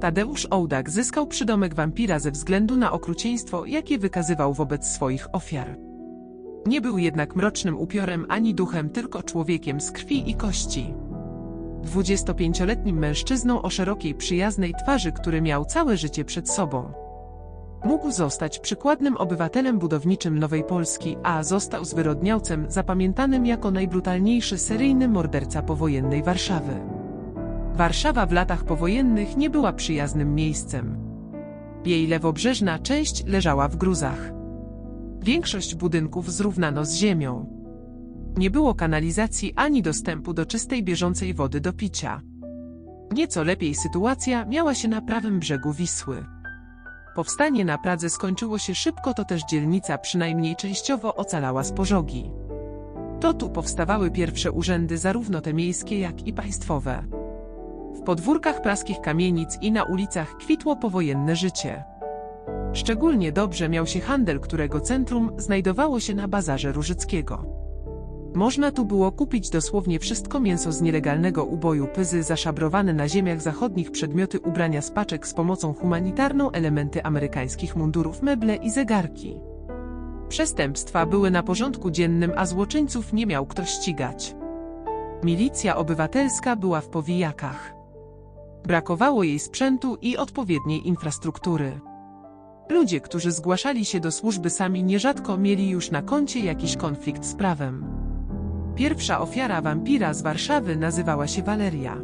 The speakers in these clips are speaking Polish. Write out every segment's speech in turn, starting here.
Tadeusz Ołdak zyskał przydomek wampira ze względu na okrucieństwo, jakie wykazywał wobec swoich ofiar. Nie był jednak mrocznym upiorem ani duchem, tylko człowiekiem z krwi i kości. 25-letnim mężczyzną o szerokiej, przyjaznej twarzy, który miał całe życie przed sobą. Mógł zostać przykładnym obywatelem budowniczym Nowej Polski, a został zwyrodniałcem zapamiętanym jako najbrutalniejszy seryjny morderca powojennej Warszawy. Warszawa w latach powojennych nie była przyjaznym miejscem. Jej lewobrzeżna część leżała w gruzach. Większość budynków zrównano z ziemią. Nie było kanalizacji ani dostępu do czystej bieżącej wody do picia. Nieco lepiej sytuacja miała się na prawym brzegu Wisły. Powstanie na Pradze skończyło się szybko, to też dzielnica przynajmniej częściowo ocalała z pożogi. To tu powstawały pierwsze urzędy, zarówno te miejskie, jak i państwowe. W podwórkach praskich kamienic i na ulicach kwitło powojenne życie. Szczególnie dobrze miał się handel, którego centrum znajdowało się na bazarze Różyckiego. Można tu było kupić dosłownie wszystko mięso z nielegalnego uboju, pyzy zaszabrowane na ziemiach zachodnich, przedmioty ubrania z paczek z pomocą humanitarną, elementy amerykańskich mundurów, meble i zegarki. Przestępstwa były na porządku dziennym, a złoczyńców nie miał kto ścigać. Milicja obywatelska była w powijakach. Brakowało jej sprzętu i odpowiedniej infrastruktury. Ludzie, którzy zgłaszali się do służby sami nierzadko mieli już na koncie jakiś konflikt z prawem. Pierwsza ofiara wampira z Warszawy nazywała się Waleria.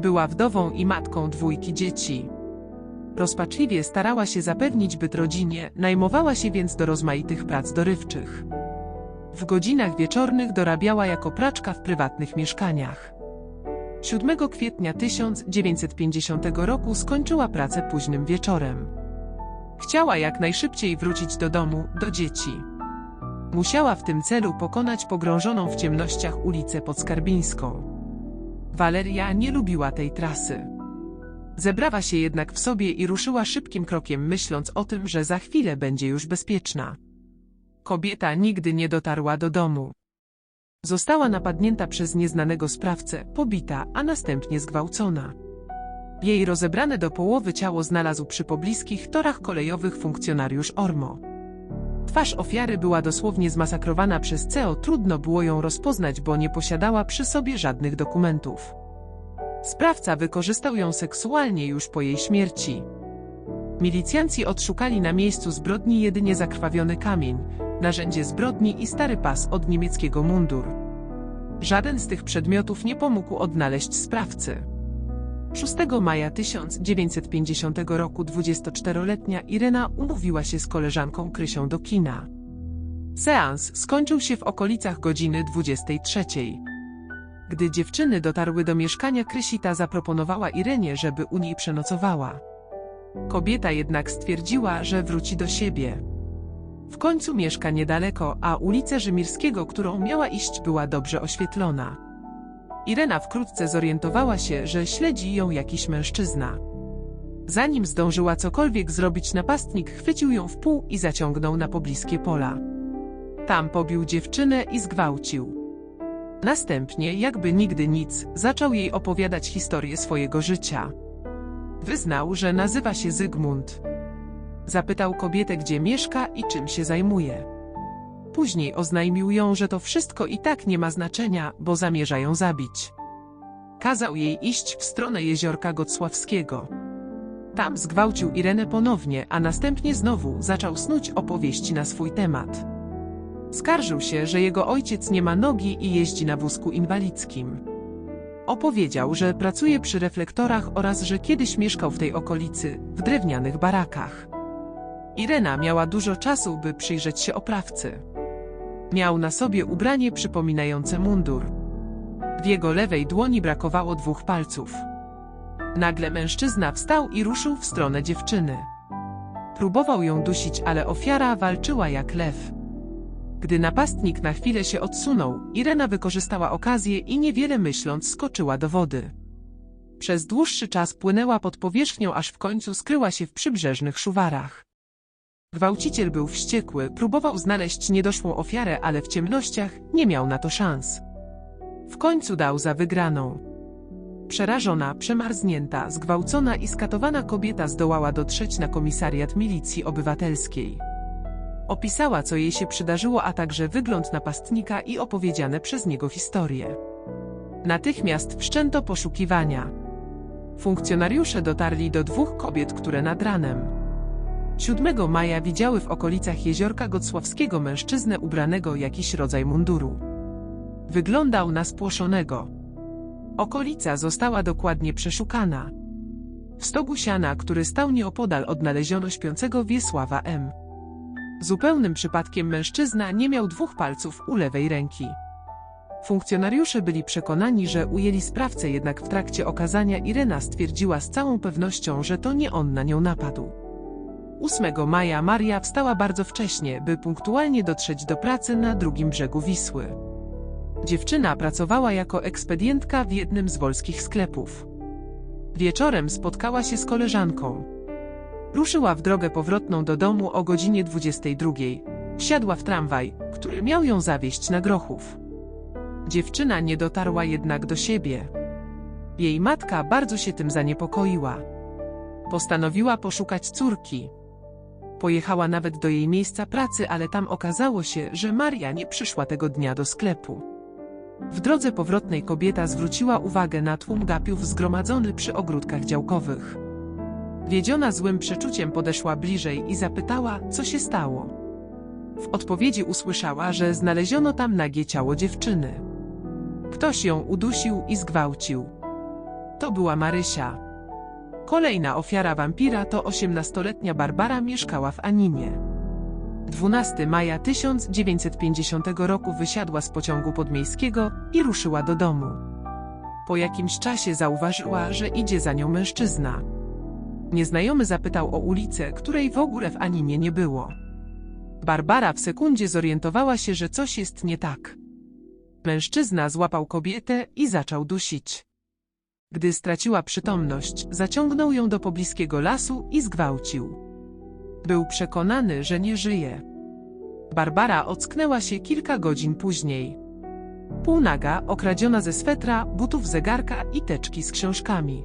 Była wdową i matką dwójki dzieci. Rozpaczliwie starała się zapewnić byt rodzinie, najmowała się więc do rozmaitych prac dorywczych. W godzinach wieczornych dorabiała jako praczka w prywatnych mieszkaniach. 7 kwietnia 1950 roku skończyła pracę późnym wieczorem. Chciała jak najszybciej wrócić do domu, do dzieci. Musiała w tym celu pokonać pogrążoną w ciemnościach ulicę Podskarbińską. Waleria nie lubiła tej trasy. Zebrała się jednak w sobie i ruszyła szybkim krokiem, myśląc o tym, że za chwilę będzie już bezpieczna. Kobieta nigdy nie dotarła do domu. Została napadnięta przez nieznanego sprawcę, pobita, a następnie zgwałcona. Jej rozebrane do połowy ciało znalazł przy pobliskich torach kolejowych funkcjonariusz Ormo. Twarz ofiary była dosłownie zmasakrowana przez CEO, trudno było ją rozpoznać, bo nie posiadała przy sobie żadnych dokumentów. Sprawca wykorzystał ją seksualnie już po jej śmierci. Milicjanci odszukali na miejscu zbrodni jedynie zakrwawiony kamień, narzędzie zbrodni i stary pas od niemieckiego mundur. Żaden z tych przedmiotów nie pomógł odnaleźć sprawcy. 6 maja 1950 roku 24-letnia Irena umówiła się z koleżanką Krysią do kina. Seans skończył się w okolicach godziny 23. Gdy dziewczyny dotarły do mieszkania, Krysita zaproponowała Irenie, żeby u niej przenocowała. Kobieta jednak stwierdziła, że wróci do siebie. W końcu mieszka niedaleko, a ulica Rzymirskiego, którą miała iść, była dobrze oświetlona. Irena wkrótce zorientowała się, że śledzi ją jakiś mężczyzna. Zanim zdążyła cokolwiek zrobić, napastnik chwycił ją w pół i zaciągnął na pobliskie pola. Tam pobił dziewczynę i zgwałcił. Następnie, jakby nigdy nic, zaczął jej opowiadać historię swojego życia. Wyznał, że nazywa się Zygmunt. Zapytał kobietę, gdzie mieszka i czym się zajmuje. Później oznajmił ją, że to wszystko i tak nie ma znaczenia, bo zamierza ją zabić. Kazał jej iść w stronę jeziorka Gocławskiego. Tam zgwałcił Irenę ponownie, a następnie znowu zaczął snuć opowieści na swój temat. Skarżył się, że jego ojciec nie ma nogi i jeździ na wózku inwalidzkim. Opowiedział, że pracuje przy reflektorach oraz że kiedyś mieszkał w tej okolicy, w drewnianych barakach. Irena miała dużo czasu, by przyjrzeć się oprawcy. Miał na sobie ubranie przypominające mundur. W jego lewej dłoni brakowało dwóch palców. Nagle mężczyzna wstał i ruszył w stronę dziewczyny. Próbował ją dusić, ale ofiara walczyła jak lew. Gdy napastnik na chwilę się odsunął, Irena wykorzystała okazję i niewiele myśląc skoczyła do wody. Przez dłuższy czas płynęła pod powierzchnią, aż w końcu skryła się w przybrzeżnych szuwarach. Gwałciciel był wściekły, próbował znaleźć niedoszłą ofiarę, ale w ciemnościach nie miał na to szans. W końcu dał za wygraną. Przerażona, przemarznięta, zgwałcona i skatowana kobieta zdołała dotrzeć na komisariat milicji obywatelskiej. Opisała, co jej się przydarzyło, a także wygląd napastnika i opowiedziane przez niego historie. Natychmiast wszczęto poszukiwania. Funkcjonariusze dotarli do dwóch kobiet, które nad ranem 7 maja widziały w okolicach jeziorka Gocławskiego mężczyznę ubranego jakiś rodzaj munduru. Wyglądał na spłoszonego. Okolica została dokładnie przeszukana. W stogu siana, który stał nieopodal odnaleziono śpiącego Wiesława M. Zupełnym przypadkiem mężczyzna nie miał dwóch palców u lewej ręki. Funkcjonariusze byli przekonani, że ujęli sprawcę, jednak w trakcie okazania Irena stwierdziła z całą pewnością, że to nie on na nią napadł. 8 maja Maria wstała bardzo wcześnie, by punktualnie dotrzeć do pracy na drugim brzegu Wisły. Dziewczyna pracowała jako ekspedientka w jednym z wolskich sklepów. Wieczorem spotkała się z koleżanką. Ruszyła w drogę powrotną do domu o godzinie 22. Wsiadła w tramwaj, który miał ją zawieźć na Grochów. Dziewczyna nie dotarła jednak do siebie. Jej matka bardzo się tym zaniepokoiła. Postanowiła poszukać córki. Pojechała nawet do jej miejsca pracy, ale tam okazało się, że Maria nie przyszła tego dnia do sklepu. W drodze powrotnej kobieta zwróciła uwagę na tłum gapiów zgromadzony przy ogródkach działkowych. Wiedziona złym przeczuciem podeszła bliżej i zapytała, co się stało. W odpowiedzi usłyszała, że znaleziono tam nagie ciało dziewczyny. Ktoś ją udusił i zgwałcił. To była Marysia. Kolejna ofiara wampira to 18-letnia Barbara mieszkała w Animie. 12 maja 1950 roku wysiadła z pociągu podmiejskiego i ruszyła do domu. Po jakimś czasie zauważyła, że idzie za nią mężczyzna. Nieznajomy zapytał o ulicę, której w ogóle w Animie nie było. Barbara w sekundzie zorientowała się, że coś jest nie tak. Mężczyzna złapał kobietę i zaczął dusić. Gdy straciła przytomność, zaciągnął ją do pobliskiego lasu i zgwałcił. Był przekonany, że nie żyje. Barbara ocknęła się kilka godzin później. Półnaga, okradziona ze swetra, butów zegarka i teczki z książkami.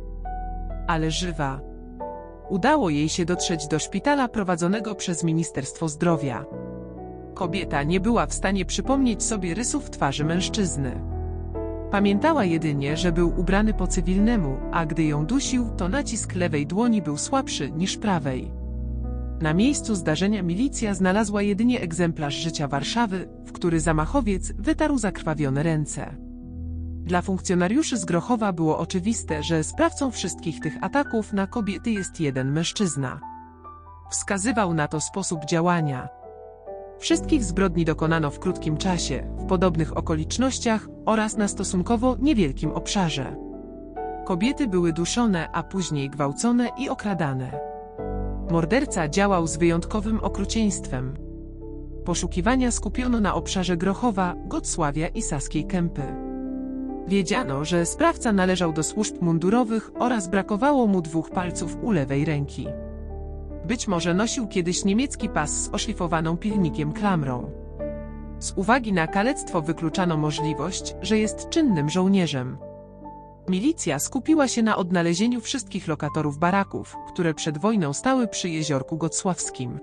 Ale żywa. Udało jej się dotrzeć do szpitala prowadzonego przez Ministerstwo Zdrowia. Kobieta nie była w stanie przypomnieć sobie rysów twarzy mężczyzny. Pamiętała jedynie, że był ubrany po cywilnemu, a gdy ją dusił, to nacisk lewej dłoni był słabszy niż prawej. Na miejscu zdarzenia milicja znalazła jedynie egzemplarz życia Warszawy, w który zamachowiec wytarł zakrwawione ręce. Dla funkcjonariuszy z Grochowa było oczywiste, że sprawcą wszystkich tych ataków na kobiety jest jeden mężczyzna. Wskazywał na to sposób działania. Wszystkich zbrodni dokonano w krótkim czasie, w podobnych okolicznościach oraz na stosunkowo niewielkim obszarze. Kobiety były duszone, a później gwałcone i okradane. Morderca działał z wyjątkowym okrucieństwem. Poszukiwania skupiono na obszarze Grochowa, Gocławia i Saskiej Kępy. Wiedziano, że sprawca należał do służb mundurowych oraz brakowało mu dwóch palców u lewej ręki. Być może nosił kiedyś niemiecki pas z oszlifowaną pilnikiem klamrą. Z uwagi na kalectwo wykluczano możliwość, że jest czynnym żołnierzem. Milicja skupiła się na odnalezieniu wszystkich lokatorów baraków, które przed wojną stały przy jeziorku Gocławskim.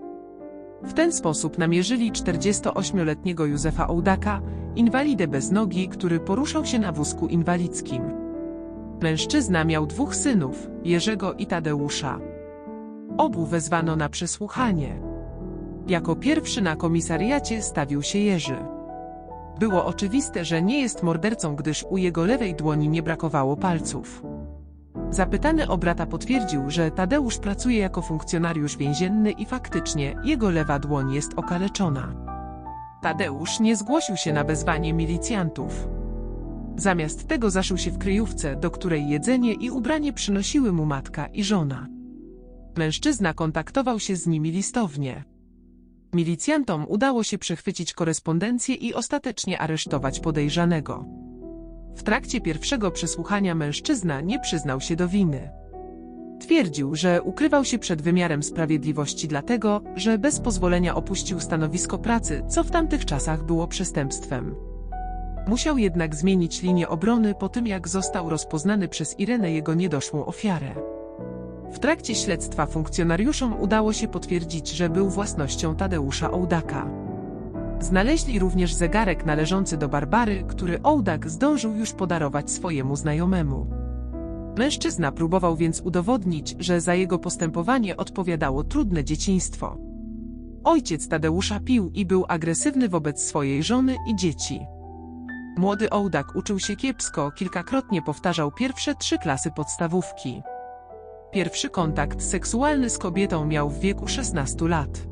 W ten sposób namierzyli 48-letniego Józefa Ołdaka, inwalidę bez nogi, który poruszał się na wózku inwalidzkim. Mężczyzna miał dwóch synów, Jerzego i Tadeusza. Obu wezwano na przesłuchanie. Jako pierwszy na komisariacie stawił się Jerzy. Było oczywiste, że nie jest mordercą, gdyż u jego lewej dłoni nie brakowało palców. Zapytany o brata potwierdził, że Tadeusz pracuje jako funkcjonariusz więzienny i faktycznie jego lewa dłoń jest okaleczona. Tadeusz nie zgłosił się na wezwanie milicjantów. Zamiast tego zaszył się w kryjówce, do której jedzenie i ubranie przynosiły mu matka i żona. Mężczyzna kontaktował się z nimi listownie. Milicjantom udało się przechwycić korespondencję i ostatecznie aresztować podejrzanego. W trakcie pierwszego przesłuchania mężczyzna nie przyznał się do winy. Twierdził, że ukrywał się przed wymiarem sprawiedliwości dlatego, że bez pozwolenia opuścił stanowisko pracy, co w tamtych czasach było przestępstwem. Musiał jednak zmienić linię obrony po tym, jak został rozpoznany przez Irenę jego niedoszłą ofiarę. W trakcie śledztwa funkcjonariuszom udało się potwierdzić, że był własnością Tadeusza Ołdaka. Znaleźli również zegarek należący do Barbary, który Ołdak zdążył już podarować swojemu znajomemu. Mężczyzna próbował więc udowodnić, że za jego postępowanie odpowiadało trudne dzieciństwo. Ojciec Tadeusza pił i był agresywny wobec swojej żony i dzieci. Młody Ołdak uczył się kiepsko, kilkakrotnie powtarzał pierwsze trzy klasy podstawówki. Pierwszy kontakt seksualny z kobietą miał w wieku 16 lat.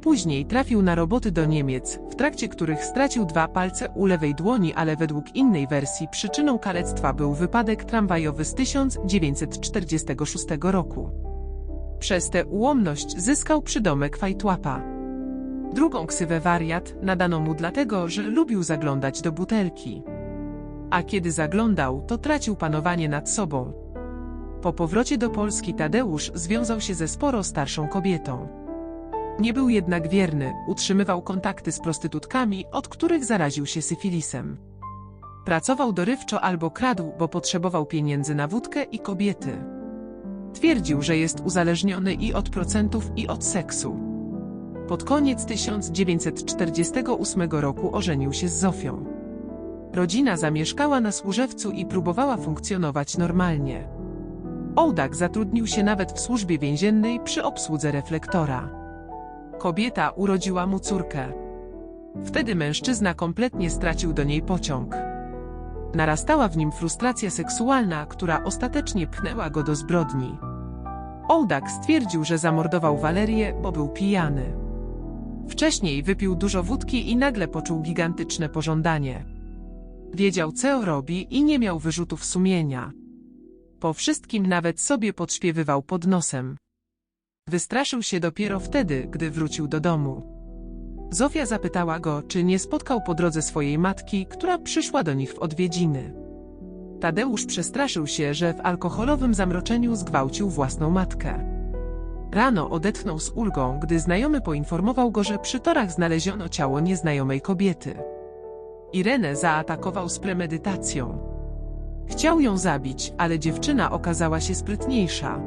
Później trafił na roboty do Niemiec, w trakcie których stracił dwa palce u lewej dłoni, ale według innej wersji przyczyną kalectwa był wypadek tramwajowy z 1946 roku. Przez tę ułomność zyskał przydomek fajtłapa. Drugą ksywę wariat nadano mu dlatego, że lubił zaglądać do butelki. A kiedy zaglądał, to tracił panowanie nad sobą. Po powrocie do Polski Tadeusz związał się ze sporo starszą kobietą. Nie był jednak wierny, utrzymywał kontakty z prostytutkami, od których zaraził się syfilisem. Pracował dorywczo albo kradł, bo potrzebował pieniędzy na wódkę i kobiety. Twierdził, że jest uzależniony i od procentów, i od seksu. Pod koniec 1948 roku ożenił się z Zofią. Rodzina zamieszkała na Służewcu i próbowała funkcjonować normalnie. Ołdak zatrudnił się nawet w służbie więziennej przy obsłudze reflektora. Kobieta urodziła mu córkę. Wtedy mężczyzna kompletnie stracił do niej pociąg. Narastała w nim frustracja seksualna, która ostatecznie pchnęła go do zbrodni. Ołdak stwierdził, że zamordował Walerię, bo był pijany. Wcześniej wypił dużo wódki i nagle poczuł gigantyczne pożądanie. Wiedział, co robi i nie miał wyrzutów sumienia. Po wszystkim nawet sobie podśpiewywał pod nosem. Wystraszył się dopiero wtedy, gdy wrócił do domu. Zofia zapytała go, czy nie spotkał po drodze swojej matki, która przyszła do nich w odwiedziny. Tadeusz przestraszył się, że w alkoholowym zamroczeniu zgwałcił własną matkę. Rano odetchnął z ulgą, gdy znajomy poinformował go, że przy torach znaleziono ciało nieznajomej kobiety. Irenę zaatakował z premedytacją. Chciał ją zabić, ale dziewczyna okazała się sprytniejsza.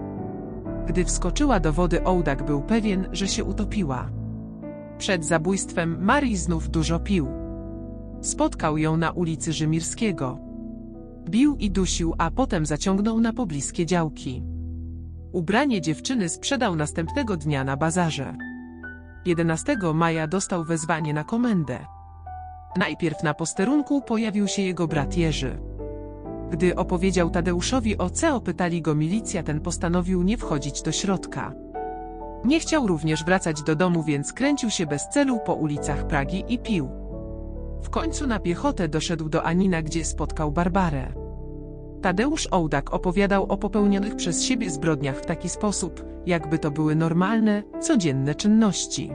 Gdy wskoczyła do wody, Ołdak był pewien, że się utopiła. Przed zabójstwem Marii znów dużo pił. Spotkał ją na ulicy Rzymirskiego. Bił i dusił, a potem zaciągnął na pobliskie działki. Ubranie dziewczyny sprzedał następnego dnia na bazarze. 11 maja dostał wezwanie na komendę. Najpierw na posterunku pojawił się jego brat Jerzy. Gdy opowiedział Tadeuszowi o co pytali go milicja, ten postanowił nie wchodzić do środka. Nie chciał również wracać do domu, więc kręcił się bez celu po ulicach Pragi i pił. W końcu na piechotę doszedł do Anina, gdzie spotkał Barbarę. Tadeusz Ołdak opowiadał o popełnionych przez siebie zbrodniach w taki sposób, jakby to były normalne, codzienne czynności.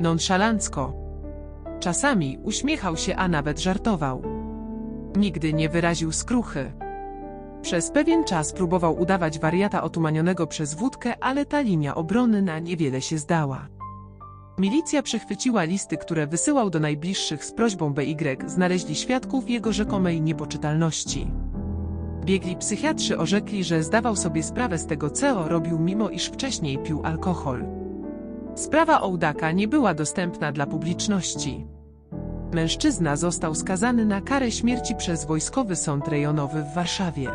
Nonszalancko. Czasami uśmiechał się, a nawet żartował. Nigdy nie wyraził skruchy. Przez pewien czas próbował udawać wariata otumanionego przez wódkę, ale ta linia obrony na niewiele się zdała. Milicja przechwyciła listy, które wysyłał do najbliższych z prośbą BY, znaleźli świadków jego rzekomej niepoczytalności. Biegli psychiatrzy orzekli, że zdawał sobie sprawę z tego, co robił, mimo iż wcześniej pił alkohol. Sprawa Ołdaka nie była dostępna dla publiczności. Mężczyzna został skazany na karę śmierci przez Wojskowy Sąd Rejonowy w Warszawie.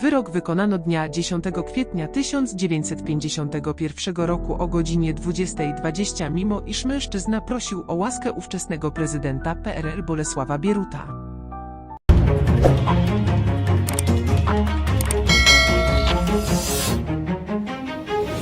Wyrok wykonano dnia 10 kwietnia 1951 roku o godzinie 20.20 mimo iż mężczyzna prosił o łaskę ówczesnego prezydenta PRL Bolesława Bieruta.